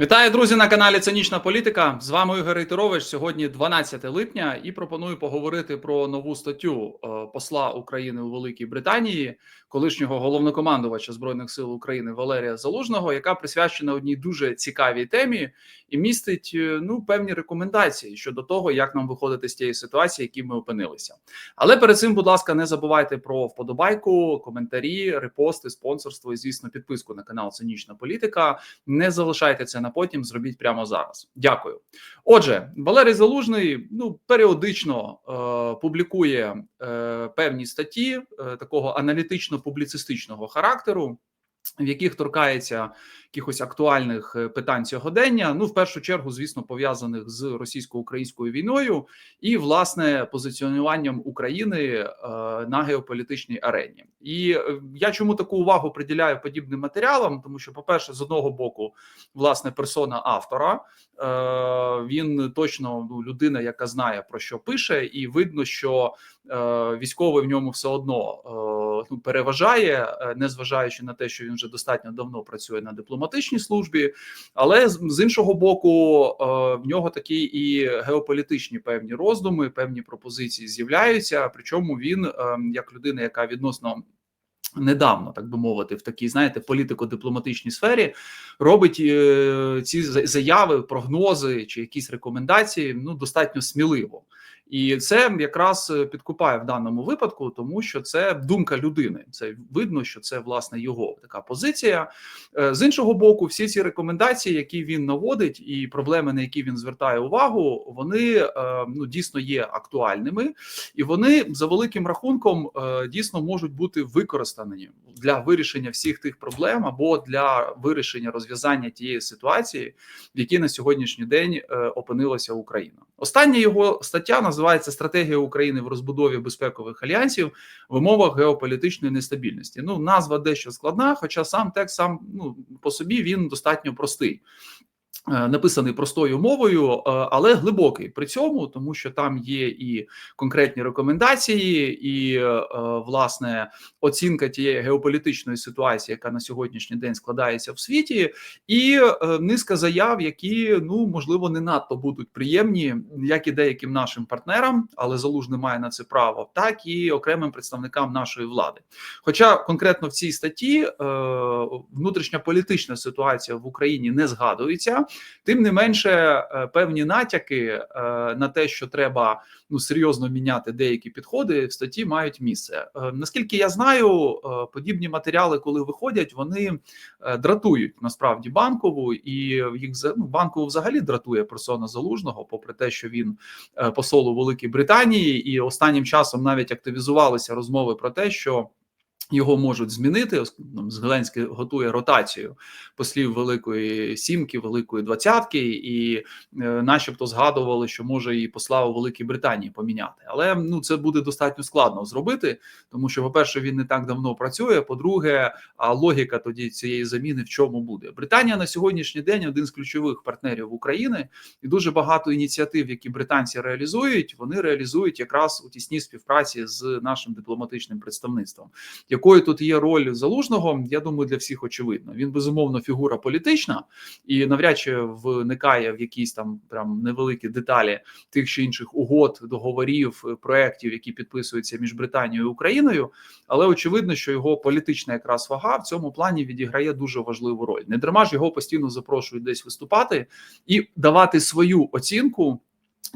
Вітаю, друзі, на каналі Цинічна Політика. З вами Ігор Рейтерович. Сьогодні 12 липня, і пропоную поговорити про нову статтю е, посла України у Великій Британії, колишнього головнокомандувача збройних сил України Валерія Залужного, яка присвячена одній дуже цікавій темі і містить е, ну певні рекомендації щодо того, як нам виходити з тієї ситуації, в якій ми опинилися. Але перед цим, будь ласка, не забувайте про вподобайку, коментарі, репости, спонсорство і звісно підписку на канал Цинічна Політика. Не залишайте це на потім, зробіть прямо зараз. Дякую. Отже, Валерій Залужний ну періодично е, публікує е, певні статті е, такого аналітично-публіцистичного характеру. В яких торкається якихось актуальних е, питань сьогодення, ну в першу чергу, звісно, пов'язаних з російсько-українською війною і власне позиціонуванням України е, на геополітичній арені. І е, я чому таку увагу приділяю подібним матеріалам? Тому що, по перше, з одного боку, власне, персона автора він точно ну, людина, яка знає про що пише, і видно, що військовий в ньому все одно ну переважає, незважаючи на те, що він вже достатньо давно працює на дипломатичній службі, але з, іншого боку, е, в нього такі і геополітичні певні роздуми, певні пропозиції з'являються. Причому він, е, як людина, яка відносно недавно, так би мовити, в такій, знаєте, політико-дипломатичній сфері робить е, ці заяви, прогнози чи якісь рекомендації ну достатньо сміливо. І це якраз е, підкупає в даному випадку, тому що це думка людини. Це видно, що це власне його така позиція. Е, з іншого боку, всі ці рекомендації, які він наводить, і проблеми, на які він звертає увагу, вони е, ну дійсно є актуальними, і вони за великим рахунком дійсно можуть бути використані для вирішення всіх тих проблем або для вирішення розв'язання тієї ситуації, в якій на сьогоднішній день опинилася Україна. Остання його стаття називається Стратегія України в розбудові безпекових альянсів в умовах геополітичної нестабільності. Ну, назва дещо складна, хоча сам текст сам ну по собі він достатньо простий. Е, написаний простою мовою, е, але глибокий при цьому, тому що там є і конкретні рекомендації, і е, власне оцінка тієї геополітичної ситуації, яка на сьогоднішній день складається в світі, і низка заяв, які ну можливо не надто будуть приємні, як і деяким нашим партнерам, але залужний має на це право, так і окремим представникам нашої влади. Хоча конкретно в цій статті внутрішня політична ситуація в Україні не згадується. Тим не менше, е, певні натяки е, на те, що треба ну серйозно міняти деякі підходи в статті, мають місце. Е, наскільки я знаю, подібні матеріали, коли виходять, вони дратують насправді банкову, і їх ну, банкову взагалі дратує персона залужного, попри те, що він посол у Великій Британії, і останнім часом навіть активізувалися розмови про те, що його можуть змінити. Зеленський готує ротацію послів Великої Сімки, Великої Двадцятки, і, е, начебто, згадували, що може і посла у Великій Британії поміняти. Але ну це буде достатньо складно зробити, тому що, по-перше, він не так давно працює. По-друге, а логіка тоді цієї заміни в чому буде? Британія на сьогоднішній день один з ключових партнерів України, і дуже багато ініціатив, які британці реалізують, вони реалізують якраз у тісній співпраці з нашим дипломатичним представництвом якою тут є роль залужного, я думаю, для всіх очевидно. Він безумовно фігура політична і навряд чи вникає в якісь там прям невеликі деталі тих чи інших угод, договорів, проєктів, які підписуються між Британією і Україною. Але очевидно, що його політична якраз вага в цьому плані відіграє дуже важливу роль. Не дарма ж його постійно запрошують десь виступати і давати свою оцінку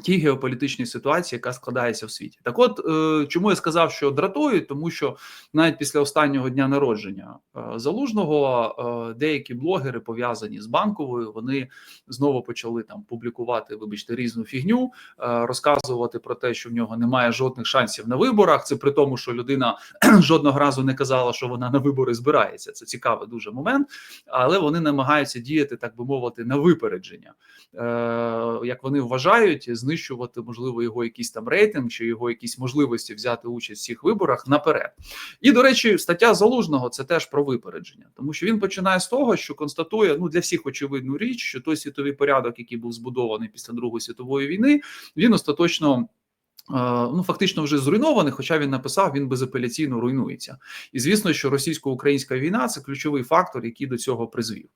тій геополітичній ситуації, яка складається в світі, так от е, чому я сказав, що дратують, тому що навіть після останнього дня народження е, залужного е, деякі блогери пов'язані з банковою, вони знову почали там публікувати, вибачте, різну фігню, розказувати про те, що в нього немає жодних шансів на виборах. Це при тому, що людина жодного разу не казала, що вона на вибори збирається. Це цікавий дуже момент, але вони намагаються діяти, так би мовити, на випередження, як вони вважають знищувати можливо його якийсь там рейтинг чи його якісь можливості взяти участь в цих виборах наперед. І до речі, стаття залужного це теж про випередження, тому що він починає з того, що констатує ну для всіх очевидну річ, що той світовий порядок, який був збудований після Другої світової війни, він остаточно. Ну, фактично вже зруйнований, хоча він написав, він безапеляційно руйнується. І звісно, що російсько-українська війна це ключовий фактор, який до цього призвів.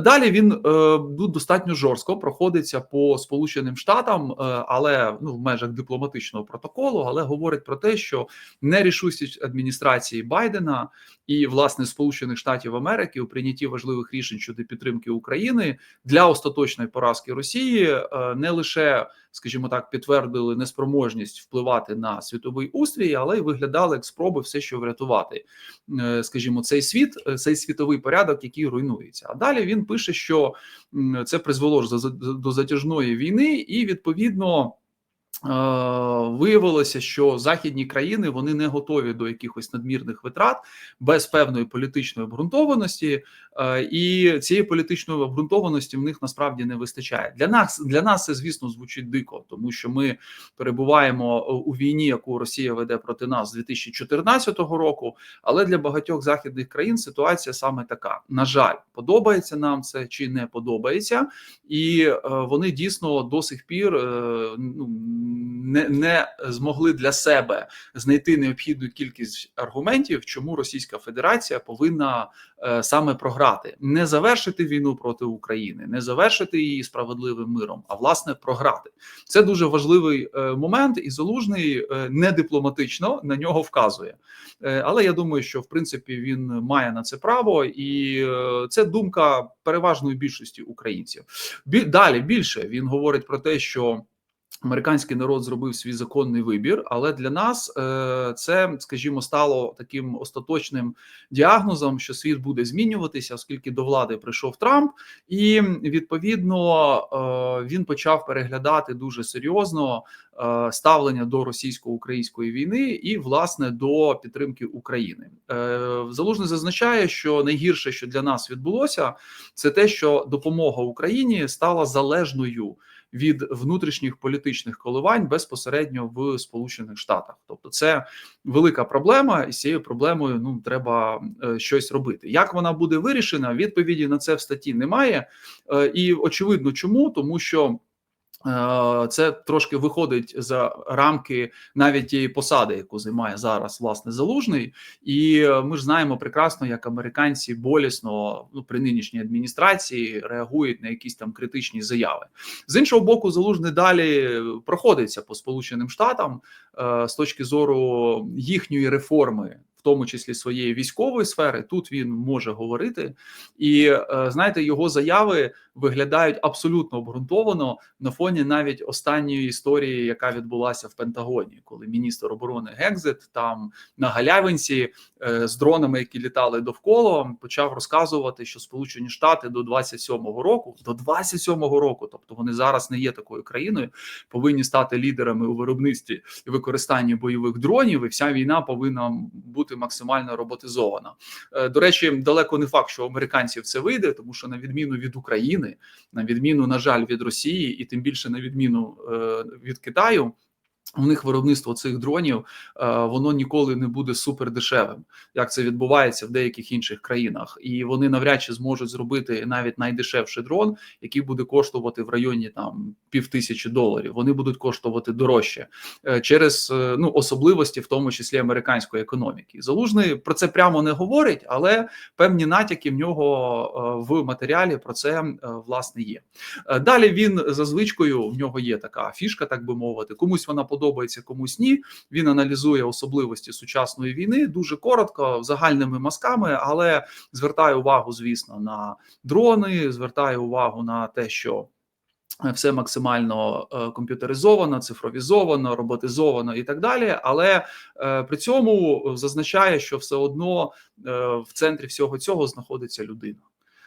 Далі він е, достатньо жорстко проходиться по Сполученим Штатам, е, але ну в межах дипломатичного протоколу, але говорить про те, що нерішучість адміністрації Байдена і власне Сполучених Штатів Америки у прийнятті важливих рішень щодо підтримки України для остаточної поразки Росії е, не лише скажімо так, підтвердили неспроможність впливати на світовий устрій, але й виглядали як спроби все, що врятувати, е, скажімо, цей світ, е, цей світовий порядок, який руйнується. А далі він пише, що це призвело до затяжної війни, і відповідно. Е, виявилося, що західні країни вони не готові до якихось надмірних витрат без певної політичної обґрунтованості, е, і цієї політичної обґрунтованості в них насправді не вистачає. Для нас для нас це звісно звучить дико, тому що ми перебуваємо у війні, яку Росія веде проти нас з 2014 року. Але для багатьох західних країн ситуація саме така. На жаль, подобається нам це чи не подобається, і е, вони дійсно до сих пір ну не не змогли для себе знайти необхідну кількість аргументів, чому Російська Федерація повинна е, саме програти, не завершити війну проти України, не завершити її справедливим миром, а власне програти. Це дуже важливий е, момент, і залужний е, не дипломатично на нього вказує. Але я думаю, що в принципі він має на це право, і це думка переважної більшості українців. Далі більше він говорить про те, що. Американський народ зробив свій законний вибір, але для нас е, це, скажімо, стало таким остаточним діагнозом, що світ буде змінюватися, оскільки до влади прийшов Трамп, і відповідно е, він почав переглядати дуже серйозно е, ставлення до російсько-української війни і власне до підтримки України. Залужний зазначає, що найгірше, що для нас відбулося, це те, що допомога Україні стала залежною від внутрішніх політичних коливань безпосередньо в Сполучених Штатах. Тобто, це велика проблема, і з цією проблемою ну треба е, щось робити. Як вона буде вирішена? Відповіді на це в статті немає, е, і очевидно, чому тому, що. Е, це трошки виходить за рамки навіть тієї посади, яку займає зараз власне залужний, і е, ми ж знаємо прекрасно, як американці болісно ну при нинішній адміністрації реагують на якісь там критичні заяви. З іншого боку, залужний далі проходиться по Сполученим Штатам е, з точки зору їхньої реформи тому числі своєї військової сфери. Тут він може говорити, і е, знаєте, його заяви виглядають абсолютно обґрунтовано на фоні навіть останньої історії, яка відбулася в Пентагоні, коли міністр оборони Гекзит там на галявинці е, з дронами, які літали довкола, почав розказувати, що Сполучені Штати до 27-го року, до 27-го року, тобто вони зараз не є такою країною, повинні стати лідерами у виробництві і використанні бойових дронів, і вся війна повинна бути бути максимально роботизована. Е, до речі, далеко не факт, що у американців це вийде, тому що на відміну від України, на відміну, на жаль, від Росії, і тим більше на відміну е, від Китаю. У них виробництво цих дронів е, воно ніколи не буде супер дешевим, як це відбувається в деяких інших країнах, і вони навряд чи зможуть зробити навіть найдешевший дрон, який буде коштувати в районі там пів тисячі доларів. Вони будуть коштувати дорожче е, через е, ну особливості, в тому числі американської економіки. Залужний про це прямо не говорить, але певні натяки в нього в матеріалі про це власне є. Далі він за звичкою в нього є така фішка, так би мовити, комусь вона подобається комусь ні. Він аналізує особливості сучасної війни дуже коротко, загальними мазками, але звертає увагу, звісно, на дрони, звертає увагу на те, що. Все максимально е, комп'ютеризовано, цифровізовано, роботизовано і так далі. Але е, при цьому зазначає, що все одно е, в центрі всього цього знаходиться людина.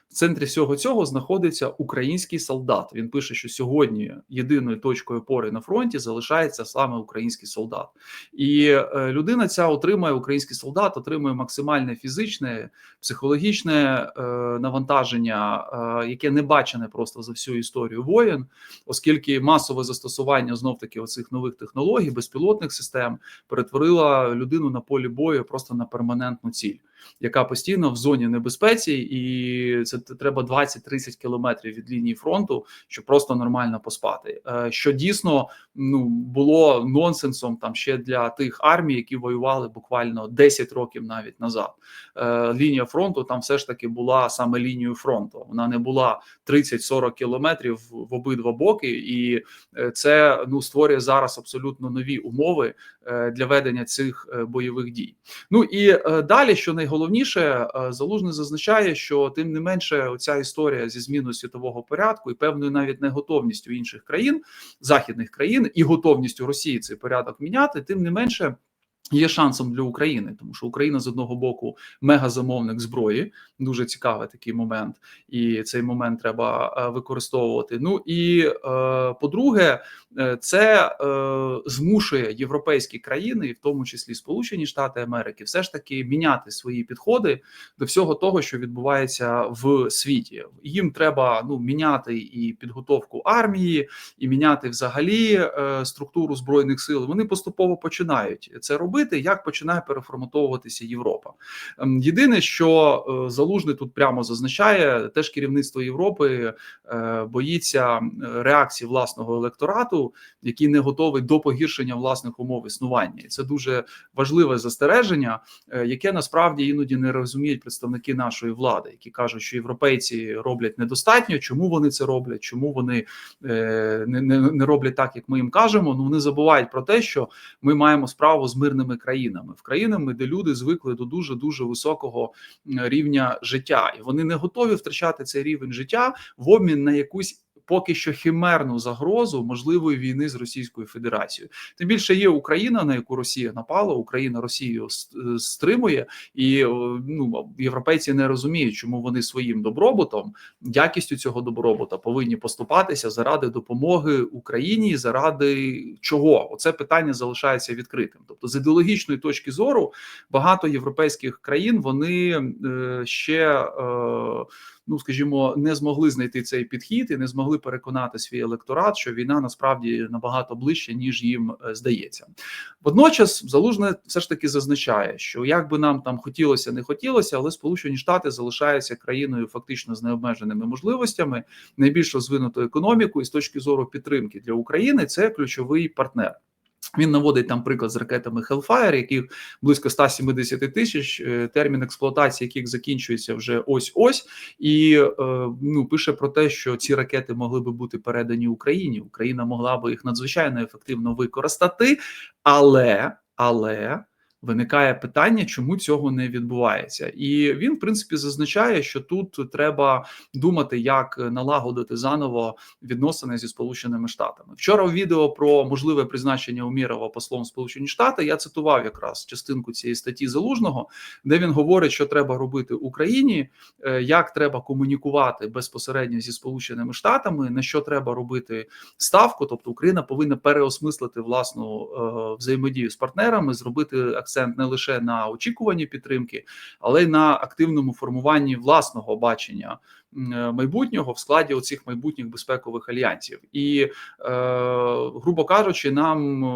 В центрі всього цього знаходиться український солдат. Він пише, що сьогодні єдиною точкою опори на фронті залишається саме український солдат, і е, людина ця отримує український солдат, отримує максимальне фізичне, психологічне е, навантаження, е, яке не бачене просто за всю історію воєн, оскільки масове застосування знов таки оцих нових технологій, безпілотних систем перетворила людину на полі бою просто на перманентну ціль. Яка постійно в зоні небезпеці, і це треба 20-30 кілометрів від лінії фронту, щоб просто нормально поспати. Е, що дійсно ну було нонсенсом там ще для тих армій, які воювали буквально 10 років навіть назад. Е, лінія фронту там все ж таки була саме лінією фронту. Вона не була 30-40 кілометрів в обидва боки, і е, це ну створює зараз абсолютно нові умови для ведення цих бойових дій. Ну і далі, що найголовніше, залужний зазначає, що тим не менше, оця історія зі зміною світового порядку і певною навіть неготовністю інших країн західних країн і готовністю Росії цей порядок міняти, тим не менше. Є шансом для України, тому що Україна з одного боку мегазамовник зброї, дуже цікавий такий момент, і цей момент треба е, використовувати. Ну і е, по-друге, е, це змушує європейські країни, і в тому числі Сполучені Штати Америки, все ж таки міняти свої підходи до всього того, що відбувається в світі. Їм треба ну міняти і підготовку армії, і міняти взагалі структуру збройних сил. Вони поступово починають це робити робити, як починає переформатовуватися Європа. Ем, єдине, що е, залужний тут прямо зазначає, теж керівництво Європи е, боїться реакції власного електорату, який не готовий до погіршення власних умов існування, і це дуже важливе застереження, е, яке насправді іноді не розуміють представники нашої влади, які кажуть, що європейці роблять недостатньо. Чому вони це роблять? Чому вони не, не, не роблять так, як ми їм кажемо? Ну вони забувають про те, що ми маємо справу з мирним розвиненими країнами, в країнами, де люди звикли до дуже дуже високого рівня життя, і вони не готові втрачати цей рівень життя в обмін на якусь поки що химерну загрозу можливої війни з Російською Федерацією. Тим більше є Україна, на яку Росія напала. Україна Росію стримує, і ну європейці не розуміють, чому вони своїм добробутом, якістю цього добробута повинні поступатися заради допомоги Україні, заради чого оце питання залишається відкритим. Тобто, з ідеологічної точки зору багато європейських країн вони е, ще. Е, ну скажімо, не змогли знайти цей підхід і не змогли переконати свій електорат, що війна насправді набагато ближче, ніж їм е, здається. Водночас залужне все ж таки зазначає, що як би нам там хотілося, не хотілося, але Сполучені Штати залишаються країною фактично з необмеженими можливостями, найбільш розвинутою економікою і з точки зору підтримки для України це ключовий партнер. Він наводить там приклад з ракетами Hellfire, яких близько 170 тисяч, е, термін експлуатації, яких закінчується вже ось ось, і е, ну пише про те, що ці ракети могли би бути передані Україні. Україна могла би їх надзвичайно ефективно використати, але але виникає питання, чому цього не відбувається, і він, в принципі, зазначає, що тут треба думати, як налагодити заново відносини зі сполученими штатами. Вчора в відео про можливе призначення Умірова послом Сполучені Штати я цитував якраз частинку цієї статті залужного, де він говорить, що треба робити Україні, е, як треба комунікувати безпосередньо зі сполученими штатами, на що треба робити ставку, тобто Україна повинна переосмислити власну е, взаємодію з партнерами, зробити акцент не лише на очікуванні підтримки, але й на активному формуванні власного бачення майбутнього в складі оцих майбутніх безпекових альянсів, і е, грубо кажучи, нам е,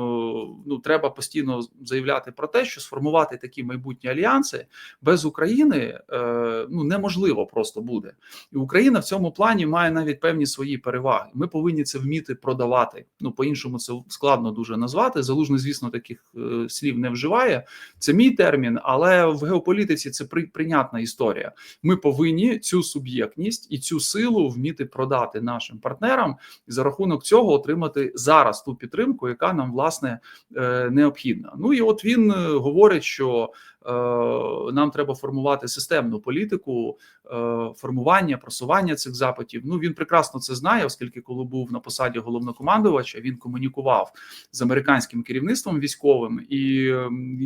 ну треба постійно заявляти про те, що сформувати такі майбутні альянси без України е, ну неможливо просто буде, і Україна в цьому плані має навіть певні свої переваги. Ми повинні це вміти продавати. Ну по іншому це складно дуже назвати. Залужний, звісно, таких е, слів не вживає. Це мій термін, але в геополітиці це при, прийнятна історія. Ми повинні цю суб'єктність ефективність і цю силу вміти продати нашим партнерам і за рахунок цього отримати зараз ту підтримку, яка нам власне е, необхідна. Ну і от він е, говорить, що нам треба формувати системну політику е, формування, просування цих запитів. Ну він прекрасно це знає, оскільки, коли був на посаді головнокомандувача, він комунікував з американським керівництвом військовим, і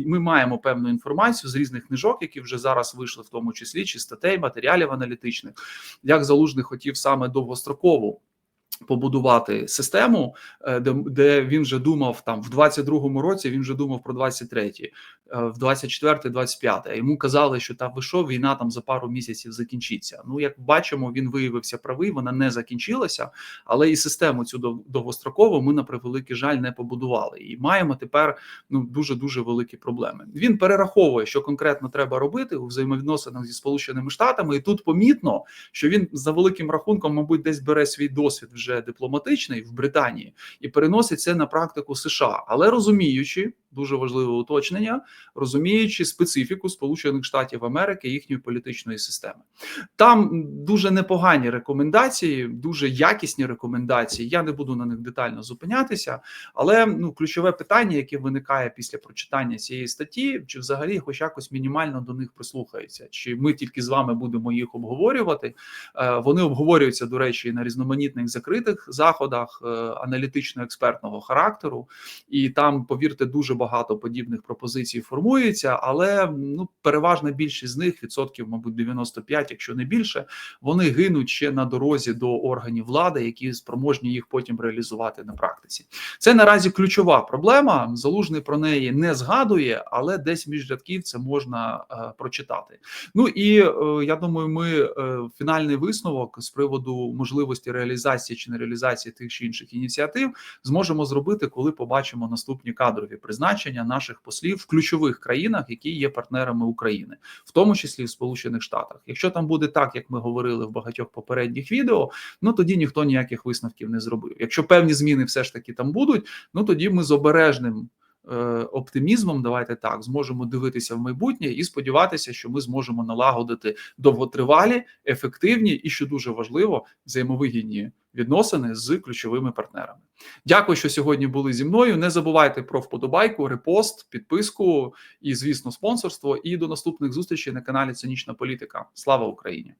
ми маємо певну інформацію з різних книжок, які вже зараз вийшли, в тому числі чи статей, матеріалів аналітичних, як залужний хотів саме довгострокову. Побудувати систему, е, де де він вже думав там в 22-му році. Він вже думав про 23-й, е, в 24-й, 25-й. А Йому казали, що та ви війна там за пару місяців закінчиться. Ну як бачимо, він виявився правий. Вона не закінчилася, але і систему цю довгострокову ми на превеликий жаль не побудували. І маємо тепер ну дуже дуже великі проблеми. Він перераховує, що конкретно треба робити у взаємовідносинах зі сполученими штатами, і тут помітно, що він за великим рахунком, мабуть, десь бере свій досвід вже дипломатичний в Британії і переносить це на практику США, але розуміючи дуже важливе уточнення, розуміючи специфіку Сполучених Штатів Америки їхньої політичної системи. Там дуже непогані рекомендації, дуже якісні рекомендації. Я не буду на них детально зупинятися, але ну ключове питання, яке виникає після прочитання цієї статті, чи взагалі хоч якось мінімально до них прислухаються, чи ми тільки з вами будемо їх обговорювати. Е, Вони обговорюються, до речі, на різноманітних закритих заходах е, аналітично-експертного характеру, і там, повірте, дуже багато подібних пропозицій формується, але ну переважна більшість з них відсотків, мабуть, 95, якщо не більше, вони гинуть ще на дорозі до органів влади, які спроможні їх потім реалізувати на практиці. Це наразі ключова проблема. Залужний про неї не згадує, але десь між рядків це можна е, прочитати. Ну і е, я думаю, ми е, фінальний висновок з приводу можливості реалізації чи не реалізації тих чи інших ініціатив зможемо зробити, коли побачимо наступні кадрові призначення наших послів в ключових країнах, які є партнерами України, в тому числі в Сполучених Штатах. Якщо там буде так, як ми говорили в багатьох попередніх відео, ну тоді ніхто ніяких висновків не зробив. Якщо певні зміни все ж таки там будуть, ну тоді ми з обережним. е, Оптимізмом, давайте так, зможемо дивитися в майбутнє і сподіватися, що ми зможемо налагодити довготривалі, ефективні і, що дуже важливо, взаємовигідні відносини з ключовими партнерами. Дякую, що сьогодні були зі мною. Не забувайте про вподобайку, репост, підписку і, звісно, спонсорство. І до наступних зустрічей на каналі Цинічна Політика. Слава Україні!